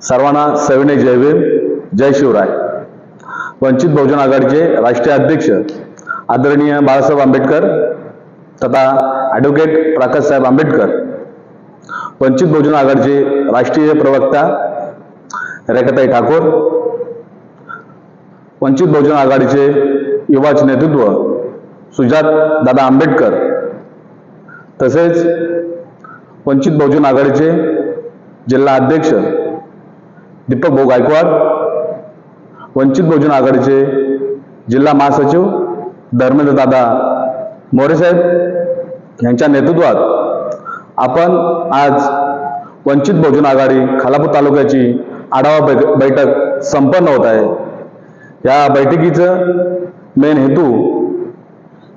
सर्वांना सविनय जयभीम जय शिवराय. वंचित बहुजन आघाडीचे राष्ट्रीय अध्यक्ष आदरणीय बाळासाहेब आंबेडकर तथा ॲडव्होकेट प्रकाशसाहेब आंबेडकर वंचित बहुजन आघाडीचे राष्ट्रीय प्रवक्ता रेखाताई ठाकूर वंचित बहुजन आघाडीचे युवाचे नेतृत्व सुजात दादा आंबेडकर तसेच वंचित बहुजन आघाडीचे जिल्हा अध्यक्ष दीपक भाऊ गायकवाड वंचित बहुजन आघाडीचे जिल्हा महासचिव धर्मेंद्र दादा मोरेसाहेब यांच्या नेतृत्वात आपण आज वंचित बहुजन आघाडी खालापूर तालुक्याची आढावा बैठ बैठक संपन्न होत आहे. या बैठकीचं मेन हेतू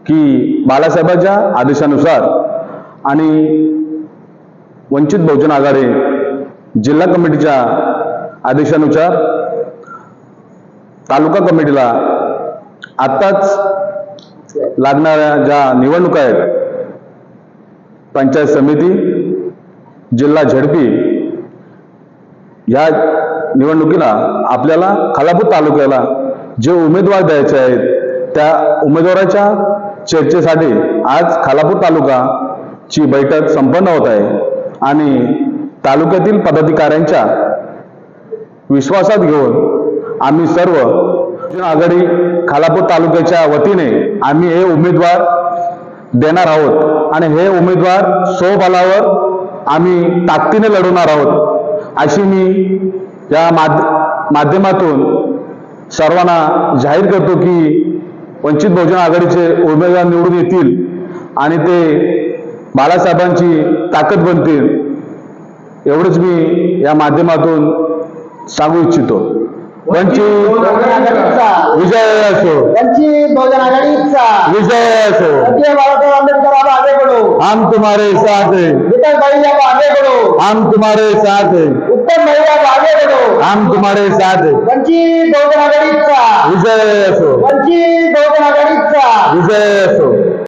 की बाळासाहेबांच्या आदेशानुसार आणि वंचित बहुजन आघाडी जिल्हा कमिटीच्या आदेशानुसार तालुका कमिटीला आत्ताच लागणाऱ्या ज्या निवडणुका आहेत पंचायत समिती जिल्हा झडपी या निवडणुकीला आपल्याला खालापूर तालुक्याला जे उमेदवार द्यायचे आहेत त्या उमेदवाराच्या चर्चेसाठी आज खालापूर तालुका ची बैठक संपन्न होत आहे. आणि तालुक्यातील पदाधिकाऱ्यांच्या विश्वासात घेऊन आम्ही सर्व आघाडी खालापूर तालुक्याच्या वतीने आम्ही हे उमेदवार देणार आहोत. आणि हे उमेदवार स्वबलावर आम्ही ताकदीने लढवणार आहोत. अशी मी या माध माध्यमातून सर्वांना जाहीर करतो की वंचित बहुजन आघाडीचे उमेदवार निवडून येतील आणि ते बाळासाहेबांची ताकद बनतील. एवढंच मी या माध्यमातून सांगू इच्छितो. वंचित विजय असो. वंचित बहुजन आघाडीचा विजय असो. बाबासाहेब आंबेडकर आप आगे बढ़ो. हम तुम्हारे साथ हैं. विठल भाई आप आगे बढ़ो. हम तुम्हारे साथ हैं. उत्तम भाई आप आगे बढ़ो. हम तुम्हारे साथ हैं. वंचित बहुजन आघाडीचा विजय असो. वंचित बहुजन आघाडीचा विजय असो.